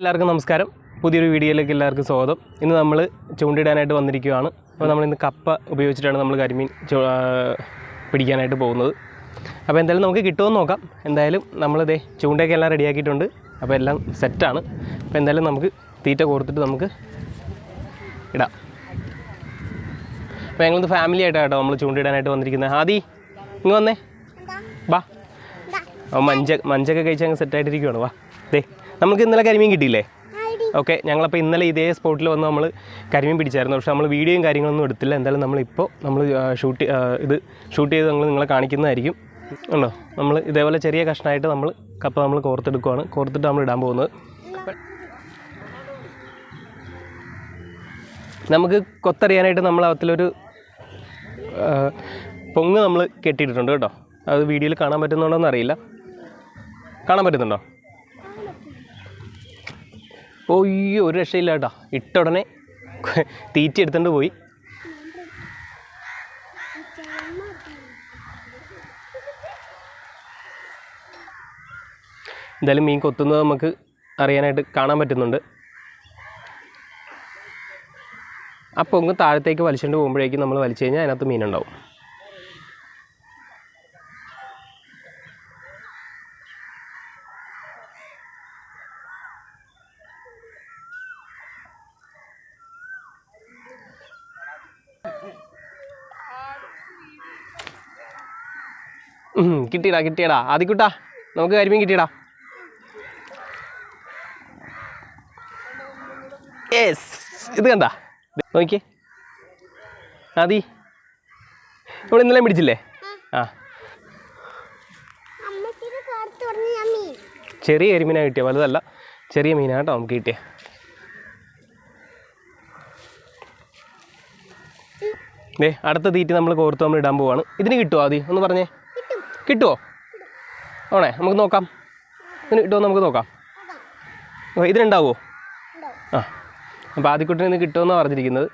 എല്ലാവർക്കും നമസ്കാരം. പുതിയൊരു വീഡിയോയിലേക്ക് എല്ലാവർക്കും സ്വാഗതം. ഇന്ന് നമ്മൾ ചൂണ്ടിടാനായിട്ട് വന്നിരിക്കുകയാണ്. അപ്പോൾ നമ്മൾ ഇന്ന് കപ്പ ഉപയോഗിച്ചിട്ടാണ് നമ്മൾ കരിമീൻ പിടിക്കാനായിട്ട് പോകുന്നത്. അപ്പോൾ എന്തായാലും നമുക്ക് കിട്ടുമെന്ന് നോക്കാം. എന്തായാലും നമ്മളിതേ ചൂണ്ടയൊക്കെ എല്ലാം റെഡിയാക്കിയിട്ടുണ്ട്. അപ്പോൾ എല്ലാം സെറ്റാണ്. അപ്പോൾ എന്തായാലും നമുക്ക് തീറ്റ കോർത്തിട്ട് നമുക്ക് ഇടാം. അപ്പോൾ ഞങ്ങളിത് ഫാമിലി ആയിട്ടാണ് കേട്ടോ നമ്മൾ ചൂണ്ടിടാനായിട്ട് വന്നിരിക്കുന്നത് ആദി ഇങ്ങ് വന്നേ. വാ. മഞ്ച മഞ്ചൊക്കെ കഴിച്ച് അങ്ങ് സെറ്റായിട്ടിരിക്കുവാണ് വാ. ദേ. നമുക്ക് ഇന്നലെ കരിമീൻ കിട്ടിയില്ലേ? ഓക്കെ ഞങ്ങളപ്പോൾ ഇന്നലെ ഇതേ സ്പോട്ടിൽ വന്ന് നമ്മൾ കരിമീൻ പിടിച്ചായിരുന്നു. പക്ഷേ നമ്മൾ വീഡിയോയും കാര്യങ്ങളൊന്നും എടുത്തില്ല. എന്തായാലും നമ്മളിപ്പോൾ നമ്മൾ ഷൂട്ട് ഇത് ഷൂട്ട് ചെയ്ത് നമ്മൾ നിങ്ങളെ കാണിക്കുന്നതായിരിക്കും. ഉണ്ടോ? നമ്മൾ ഇതേപോലെ ചെറിയ കഷ്ണമായിട്ട് നമ്മൾ കപ്പ നമ്മൾ കോർത്തെടുക്കുവാണ്. കോർത്തിട്ട് നമ്മൾ ഇടാൻ പോകുന്നത്. നമുക്ക് കൊത്തറിയാനായിട്ട് നമ്മൾ അതിലൊരു പൊങ്ങ് നമ്മൾ കെട്ടിയിട്ടുണ്ട് കേട്ടോ. അത് വീഡിയോയിൽ കാണാൻ പറ്റുന്നുണ്ടോ അറിയില്ല കാണാൻ പറ്റുന്നുണ്ടോ? ഓയ്യോ ഒരു രക്ഷയില്ല കേട്ടോ. ഇട്ട ഉടനെ തീറ്റ എടുത്തുകൊണ്ട് പോയി. എന്തായാലും മീൻ കൊത്തുന്നത് നമുക്ക് അറിയാനായിട്ട് കാണാൻ പറ്റുന്നുണ്ട്. അപ്പോൾ ഒന്ന് താഴത്തേക്ക് വലിച്ചുകൊണ്ട് പോകുമ്പോഴേക്കും നമ്മൾ വലിച്ചു കഴിഞ്ഞാൽ അതിനകത്ത് മീനുണ്ടാവും. കിട്ടിയടാ കിട്ടിയടാ. ആദ്യക്കുട്ടാ നമുക്ക് കരിമീൻ കിട്ടിയടാ. യെസ് ഇത് കണ്ട? നോക്കിയേ. ആദി നമ്മൾ ഇന്നലെ പിടിച്ചില്ലേ ആ. ചെറിയ കരിമീനാണ് കിട്ടിയ വലുതല്ല. ചെറിയ മീനാണ് കേട്ടോ നമുക്ക് കിട്ടിയ. ദേ അടുത്ത തീറ്റി നമ്മൾ കോർത്ത് നമ്മൾ ഇടാൻ പോവാണ്. ഇതിന് കിട്ടുമോ ആദ്യം ഒന്ന് പറഞ്ഞേ. കിട്ടുമോ ആണേ നമുക്ക് നോക്കാം. ഇതിന് കിട്ടുമോ നമുക്ക് നോക്കാം. ഓ, ഇതിനുണ്ടാവുമോ ആ അപ്പോൾ ആദ്യക്കുട്ടിന് ഇന്ന് കിട്ടുമെന്നാണ് പറഞ്ഞിരിക്കുന്നത്.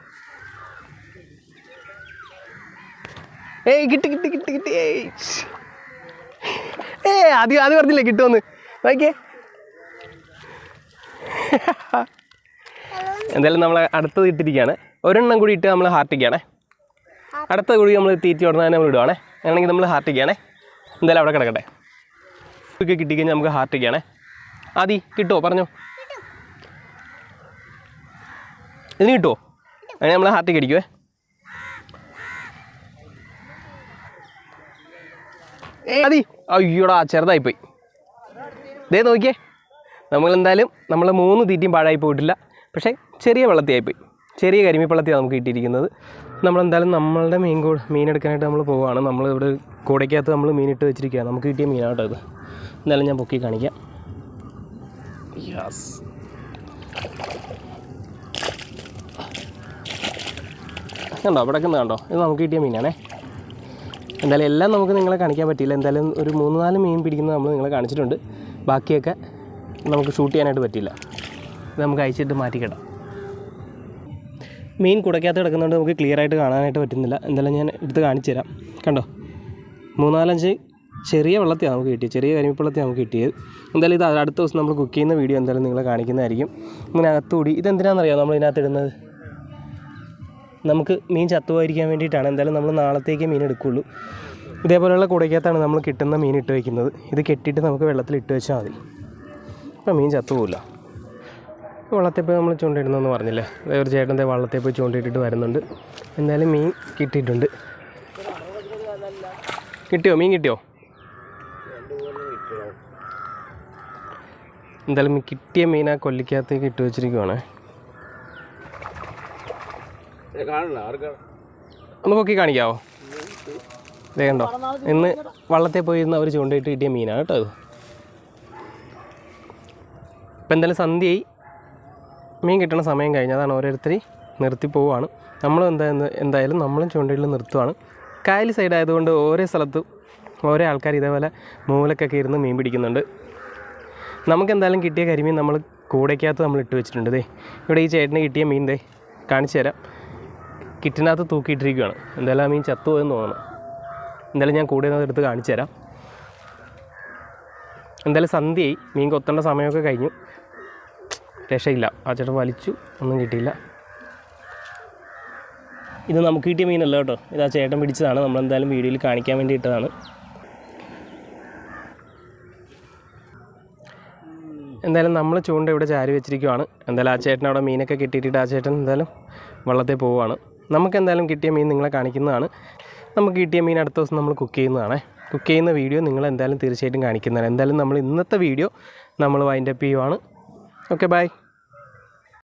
ഏയ് കിട്ടി കിട്ടി കിട്ടി കിട്ടി ഏയ്. ഏ ആദ്യം ആദ്യം പറഞ്ഞില്ലേ കിട്ടുമെന്ന് നോക്കിയേ. എന്തായാലും നമ്മൾ അടുത്തത് ഇട്ടിരിക്കുകയാണ്. ഒരെണ്ണം കൂടി ഇട്ട് നമ്മൾ ഹാർട്ടിക്കുകയാണേ. അടുത്ത കൂടി നമ്മൾ തീറ്റി ഉടനെ നമ്മൾ ഇടുവാണേ. ആണെങ്കിൽ നമ്മൾ ഹാർട്ടിക്കാണേ എന്തായാലും അവിടെ കിടക്കട്ടെ. ഒക്കെ കിട്ടിക്കഴിഞ്ഞാൽ നമുക്ക് ഹാർട്ട് ഹാർട്ടിക്കാണേ ആദി കിട്ടുമോ പറഞ്ഞോ. ഇതിന് കിട്ടുമോ അങ്ങനെ നമ്മൾ ഹാർട്ടിക്ക് അടിക്കുവേ. മതി അയ്യോടാ ചെറുതായിപ്പോയി. ഇതേ നോക്കിയേ. നമ്മളെന്തായാലും നമ്മളെ മൂന്ന് തീറ്റയും പാഴായി പോയിട്ടില്ല. പക്ഷേ ചെറിയ വെള്ളത്തിയായിപ്പോയി. ചെറിയ കരിമീപ്പള്ളത്തിയാണ് നമുക്ക് കിട്ടിയിരിക്കുന്നത്. നമ്മളെന്തായാലും നമ്മളുടെ മീൻ കൂ മീൻ എടുക്കാനായിട്ട് നമ്മൾ പോവുകയാണ് നമ്മൾ ഇവിടെ കൂടയ്ക്കകത്ത് നമ്മൾ മീനിട്ട് വെച്ചിരിക്കുകയാണ്. നമുക്ക് കിട്ടിയ മീനാട്ടോ ഇത്. എന്തായാലും ഞാൻ പൊക്കി കാണിക്കാം. യാസ് കണ്ടോ? അവിടെ കണ്ടോ? ഇത് നമുക്ക് കിട്ടിയ മീനാണേ. എന്തായാലും എല്ലാം നമുക്ക് നിങ്ങളെ കാണിക്കാൻ പറ്റിയില്ല. എന്തായാലും ഒരു മൂന്ന് നാല് മീൻ പിടിക്കുന്നത് നമ്മൾ നിങ്ങളെ കാണിച്ചിട്ടുണ്ട്. ബാക്കിയൊക്കെ നമുക്ക് ഷൂട്ട് ചെയ്യാനായിട്ട് പറ്റിയില്ല. ഇത് നമുക്ക് അയച്ചിട്ട് മാറ്റിക്കിടാം. മീൻ കുടയ്ക്കകത്ത് കിടക്കുന്നതുകൊണ്ട് നമുക്ക് ക്ലിയർ ആയിട്ട് കാണാനായിട്ട് പറ്റുന്നില്ല. എന്തായാലും ഞാൻ എടുത്ത് കാണിച്ചു തരാം. കണ്ടോ? മൂന്നാലഞ്ച് ചെറിയ വെള്ളത്തിൽ നമുക്ക് കിട്ടിയത്. ചെറിയ കരിമിപ്പള്ളത്തിയാണ് നമുക്ക് കിട്ടിയത്. എന്തായാലും ഇത് അടുത്ത ദിവസം നമ്മൾ കുക്ക് ചെയ്യുന്ന വീഡിയോ എന്തായാലും നിങ്ങളെ കാണിക്കുന്നതായിരിക്കും. ഇങ്ങനെ അകത്തുകൂടി. ഇതെന്തിനാണെന്നറിയാം നമ്മൾ ഇതിനകത്ത് ഇടുന്നത് നമുക്ക് മീൻ ചത്തുപോയിരിക്കാൻ വേണ്ടിയിട്ടാണ്. എന്തായാലും നമ്മൾ നാളത്തേക്ക് മീൻ എടുക്കുകയുള്ളൂ ഇതേപോലെയുള്ള കുടയ്ക്കകത്താണ് നമ്മൾ കിട്ടുന്ന മീൻ ഇട്ട് വയ്ക്കുന്നത് ഇത് കെട്ടിയിട്ട് നമുക്ക് വെള്ളത്തിൽ ഇട്ട് വെച്ചാൽ മതി. അപ്പോൾ മീൻ ചത്തുപോകില്ല വള്ളത്തെ പോയി നമ്മൾ ചൂണ്ടിടുന്നെന്ന് പറഞ്ഞില്ലേ? ഒരു ചേട്ടന്റെ ദേ വള്ളത്തെ പോയി ചൂണ്ടിട്ടിട്ട് വരുന്നുണ്ട്. എന്തായാലും മീൻ കിട്ടിയിട്ടുണ്ട്. കിട്ടിയോ? മീൻ കിട്ടിയോ? എന്തായാലും കിട്ടിയ മീൻ ആ കൊല്ലിക്കകത്തേക്ക് ഇട്ട് വെച്ചിരിക്കുവാണേ. ഒന്ന് പൊക്കി കാണിക്കാവോ? ദേ കണ്ടോ? ഇന്ന് വള്ളത്തിൽ പോയി ഇന്ന് അവർ ചൂണ്ടയിട്ട് കിട്ടിയ മീനാണ് കേട്ടോ അത്. ഇപ്പം എന്തായാലും സന്ധ്യയായി. മീൻ കിട്ടുന്ന സമയം കഴിഞ്ഞ് അതാണ് ഓരോരുത്തർ നിർത്തി പോവുകയാണ് നമ്മൾ എന്താ എന്തായാലും നമ്മളും ചൂണ്ടയിൽ നിർത്തുവാണ്. കായൽ സൈഡ് ആയതുകൊണ്ട് ഓരോ സ്ഥലത്തും ഓരോ ആൾക്കാർ ഇതേപോലെ മൂലക്കൊക്കെ ഇരുന്ന് മീൻ പിടിക്കുന്നുണ്ട്. നമുക്ക് എന്തായാലും കിട്ടിയ കരിമീൻ നമ്മൾ കൂടയ്ക്കകത്ത് നമ്മൾ ഇട്ട് വെച്ചിട്ടുണ്ട് ദേ. ഇവിടെ ഈ ചേട്ടന് കിട്ടിയ മീൻ ദേ. കാണിച്ചു തരാം. കിറ്റിനകത്ത് തൂക്കിയിട്ടിരിക്കുകയാണ് എന്തായാലും ആ മീൻ ചത്തുപോയെന്ന് തോന്നുന്നു. എന്തായാലും ഞാൻ കൂടെ എടുത്ത് കാണിച്ചു തരാം. എന്തായാലും സന്ധ്യയായി. മീൻ കൊത്തേണ്ട സമയമൊക്കെ കഴിഞ്ഞു. രക്ഷയില്ല ആ ചേട്ടൻ വലിച്ചു ഒന്നും കിട്ടിയില്ല. ഇത് നമുക്ക് കിട്ടിയ മീനല്ല കേട്ടോ. ഇത് ആ ചേട്ടൻ പിടിച്ചതാണ്. നമ്മളെന്തായാലും വീഡിയോയിൽ കാണിക്കാൻ വേണ്ടി ഇട്ടതാണ്. എന്തായാലും നമ്മൾ ചൂണ്ട ഇവിടെ ചാരി വെച്ചിരിക്കുവാണ്. എന്തായാലും ആ ചേട്ടൻ അവിടെ മീനൊക്കെ കിട്ടിയിട്ട് ആ ചേട്ടൻ എന്തായാലും വള്ളത്തിൽ പോവുകയാണ് നമുക്ക് എന്തായാലും കിട്ടിയ മീൻ നിങ്ങളെ കാണിക്കുന്നതാണ്. നമുക്ക് കിട്ടിയ മീൻ അടുത്ത ദിവസം നമ്മൾ കുക്ക് ചെയ്യുന്നതാണ്. കുക്ക് ചെയ്യുന്ന വീഡിയോ നിങ്ങൾ എന്തായാലും തീർച്ചയായിട്ടും കാണിക്കുന്നതാണ്. എന്തായാലും നമ്മൾ ഇന്നത്തെ വീഡിയോ നമ്മൾ വൈൻഡപ്പ് ചെയ്യുവാണ്. Okay bye